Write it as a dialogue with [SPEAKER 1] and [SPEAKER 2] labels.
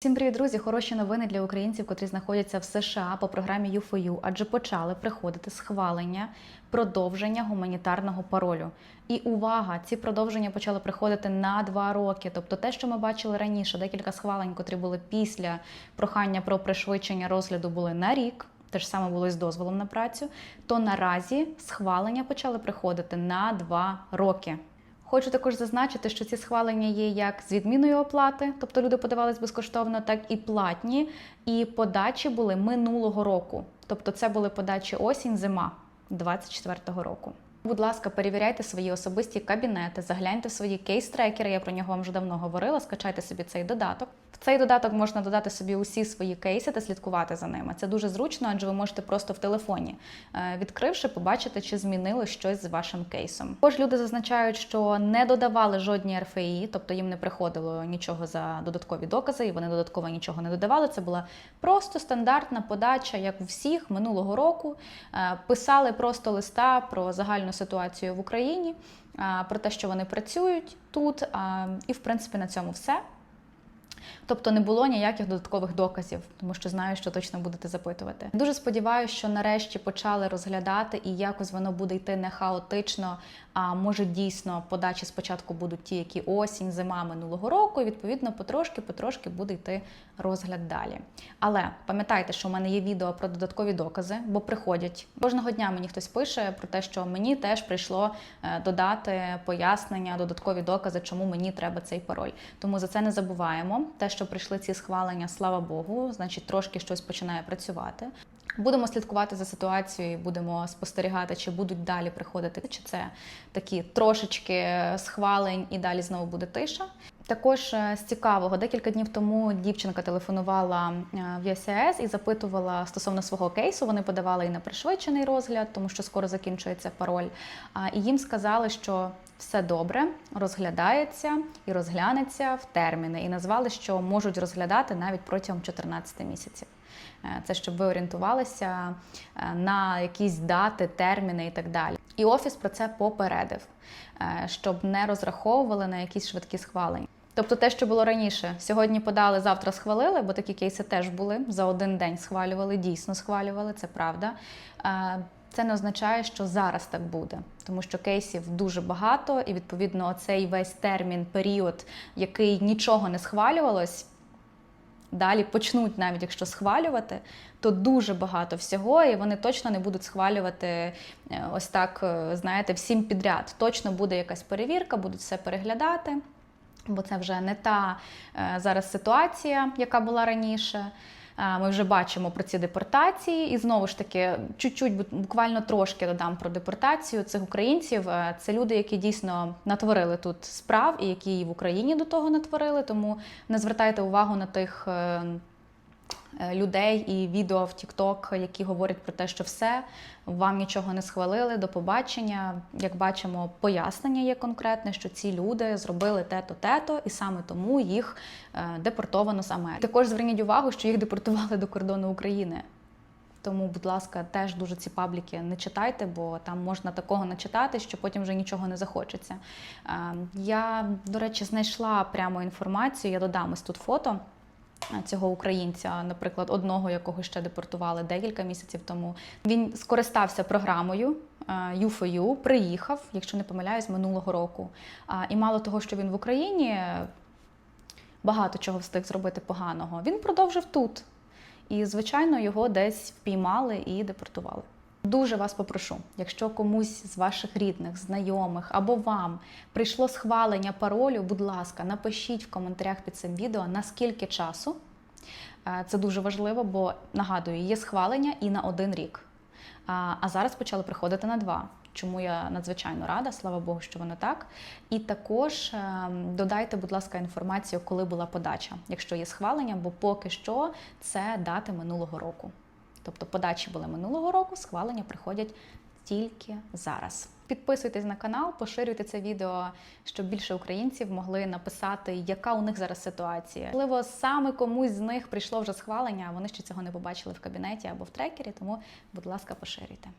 [SPEAKER 1] Всім привіт, друзі! Хороші новини для українців, котрі знаходяться в США по програмі U4U, адже почали приходити схвалення продовження гуманітарного паролю. І увага! Ці продовження почали приходити на два роки. Тобто, те, що ми бачили раніше, декілька схвалень, котрі були після прохання про пришвидшення розгляду, були на рік. Те ж саме було і з дозволом на працю. То наразі схвалення почали приходити на два роки. Хочу також зазначити, що ці схвалення є як з відміною оплати, тобто люди подавались безкоштовно, так і платні. І подачі були минулого року. Тобто, це були подачі осінь-зима 24-го року. Будь ласка, перевіряйте свої особисті кабінети, загляньте в свої кейс-трекери. Я про нього вам вже давно говорила. Скачайте собі цей додаток. Цей додаток можна додати собі усі свої кейси та слідкувати за ними. Це дуже зручно, адже ви можете просто в телефоні, е, відкривши, побачити, чи змінило щось з вашим кейсом. Також люди зазначають, що не додавали жодні РФІ, тобто їм не приходило нічого за додаткові докази, і вони додатково нічого не додавали. Це була просто стандартна подача, як у всіх минулого року. Е, Писали просто листа про загальну ситуацію в Україні, е, про те, що вони працюють тут, і в принципі на цьому все. Тобто не було ніяких додаткових доказів, тому що знаю, що точно будете запитувати. Дуже сподіваюся, що нарешті почали розглядати і якось воно буде йти не хаотично. А може дійсно подачі спочатку будуть ті, які осінь, зима минулого року, і відповідно потрошки-потрошки буде йти розгляд далі. Але пам'ятайте, що у мене є відео про додаткові докази, бо приходять кожного дня. Мені хтось пише про те, що мені теж прийшло е, додати пояснення, додаткові докази, чому мені треба цей пароль. Тому за це не забуваємо. Те, що прийшли ці схвалення, слава Богу, значить трошки щось починає працювати. Будемо слідкувати за ситуацією, будемо спостерігати, чи будуть далі приходити, чи це такі трошечки схвалень, і далі знову буде тиша. Також е, з цікавого, декілька днів тому дівчинка телефонувала е, в ЄСС і запитувала стосовно свого кейсу. Вони подавали і на пришвидшений розгляд, тому що скоро закінчується пароль. І їм сказали, що все добре, розглядається і розглянеться в терміни. І назвали, що можуть розглядати навіть протягом 14 місяців. Е, Це щоб ви орієнтувалися на якісь дати, терміни і так далі. І офіс про це попередив, щоб не розраховували на якісь швидкі схвалення. Тобто те, що було раніше, сьогодні подали, завтра схвалили, бо такі кейси теж були за один день схвалювали, дійсно схвалювали, це правда. Е, Це не означає, що зараз так буде, тому що кейсів дуже багато, і відповідно цей весь термін, період, який нічого не схвалювалось. Далі почнуть, навіть якщо схвалювати, то дуже багато всього, і вони точно не будуть схвалювати е, ось так, е, знаєте, всім підряд. Точно буде якась перевірка, будуть все переглядати, бо це вже не та е, зараз ситуація, яка була раніше. Е, Ми вже бачимо про ці депортації, і знову ж таки, чуть-чуть, буквально трошки додам про депортацію цих українців. Е, Це люди, які дійсно натворили тут справ, і які і в Україні до того натворили. Тому не звертайте увагу на тих. Е, Людей і відео в TikTok, які говорять про те, що все вам нічого не схвалили. До побачення. Як бачимо, пояснення є конкретне, що ці люди зробили те-то, те-то, і саме тому їх е, депортовано з Америки. Також зверніть увагу, що їх депортували до кордону України. Тому, будь ласка, теж дуже ці пабліки не читайте, бо там можна такого начитати, що потім вже нічого не захочеться. Е, Я, до речі, знайшла прямо інформацію. Я додам ось тут фото цього українця, наприклад, одного, якого ще депортували декілька місяців тому. Він скористався програмою е, U4U, приїхав, якщо не помиляюсь, минулого року. І мало того, що він в Україні е, багато чого встиг зробити поганого, він продовжив тут. І, звичайно, його десь впіймали і депортували. Дуже вас попрошу, якщо комусь з ваших рідних, знайомих або вам прийшло схвалення паролю, будь ласка, напишіть в коментарях під цим відео на скільки часу. Е, Це дуже важливо, бо нагадую, є схвалення і на один рік. А зараз почали приходити на два. Чому я надзвичайно рада, слава Богу, що воно так. І також е, додайте, будь ласка, інформацію, коли була подача, якщо є схвалення, бо поки що це дати минулого року. Тобто подачі були минулого року, схвалення приходять тільки зараз. Підписуйтесь на канал, поширюйте це відео, щоб більше українців могли написати, яка у них зараз ситуація. Можливо, саме комусь з них прийшло вже схвалення, а вони ще цього не побачили в кабінеті або в трекері. Тому, будь ласка, поширюйте.